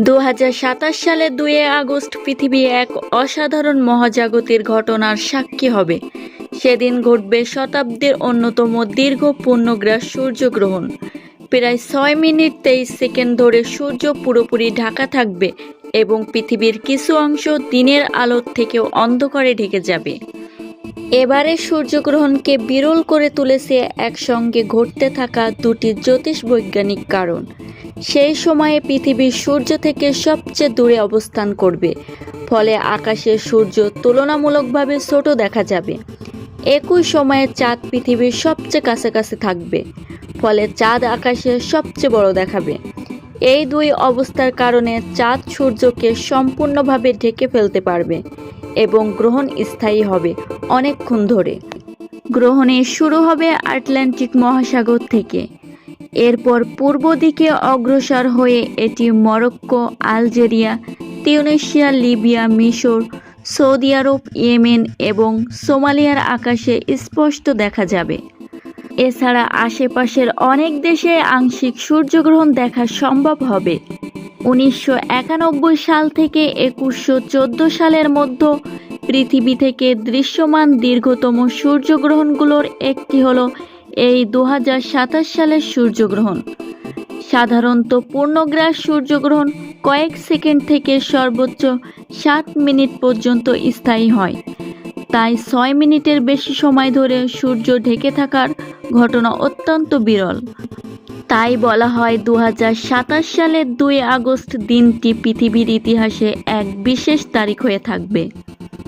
দু সালের দুই আগস্ট পৃথিবী এক অসাধারণ মহাজাগতিক ঘটনার সাক্ষী হবে। সেদিন ঘটবে শতাব্দীর অন্যতম দীর্ঘ পূর্ণগ্রাস সূর্যগ্রহণ। প্রায় ছয় মিনিট তেইশ সেকেন্ড ধরে সূর্য পুরোপুরি ঢাকা থাকবে এবং পৃথিবীর কিছু অংশ দিনের আলোর থেকেও অন্ধকারে ঢেকে যাবে। এবারে সূর্যগ্রহণকে বিরল করে তুলেছে একসঙ্গে ঘটতে থাকা দুটি জ্যোতিষ বৈজ্ঞানিক কারণ। সেই সময়ে পৃথিবী সূর্য থেকে সবচেয়ে দূরে অবস্থান করবে, ফলে আকাশে সূর্য তুলনামূলকভাবে ছোট দেখা যাবে। একই সময়ে চাঁদ পৃথিবীর সবচেয়ে কাছাকাছি থাকবে, ফলে চাঁদ আকাশে সবচেয়ে বড় দেখাবে। এই দুই অবস্থার কারণে চাঁদ সূর্যকে সম্পূর্ণভাবে ঢেকে ফেলতে পারবে। এবং গ্রহণ স্থায়ী হবে অনেকক্ষণ ধরে। গ্রহণে শুরু হবে আটলান্টিক মহাসাগর থেকে। এরপর পূর্ব দিকে অগ্রসর হয়ে এটি মরক্কো, আলজেরিয়া তিউনেশিয়া লিবিয়া, মিশর, সৌদি আরব, ইয়েমেন এবং সোমালিয়ার আকাশে স্পষ্ট দেখা যাবে। এছাড়া আশেপাশের অনেক দেশে আংশিক সূর্যগ্রহণ দেখা সম্ভব হবে। উনিশশো একানব্বই সাল থেকে একুশশো সালের মধ্যে পৃথিবী থেকে দৃশ্যমান দীর্ঘতম সূর্যগ্রহণগুলোর একটি হলো এই দু হাজার সাতাশ সালের সূর্যগ্রহণ। সাধারণত পূর্ণগ্রাস সূর্যগ্রহণ কয়েক সেকেন্ড থেকে সর্বোচ্চ সাত মিনিট পর্যন্ত স্থায়ী হয়। তাই ছয় মিনিটের বেশি সময় ধরে সূর্য ঢেকে থাকার ঘটনা অত্যন্ত বিরল। তাই বলা হয় দু হাজার সাতাশ সালের দুই আগস্ট দিনটি পৃথিবীর ইতিহাসে এক বিশেষ তারিখ হয়ে থাকবে।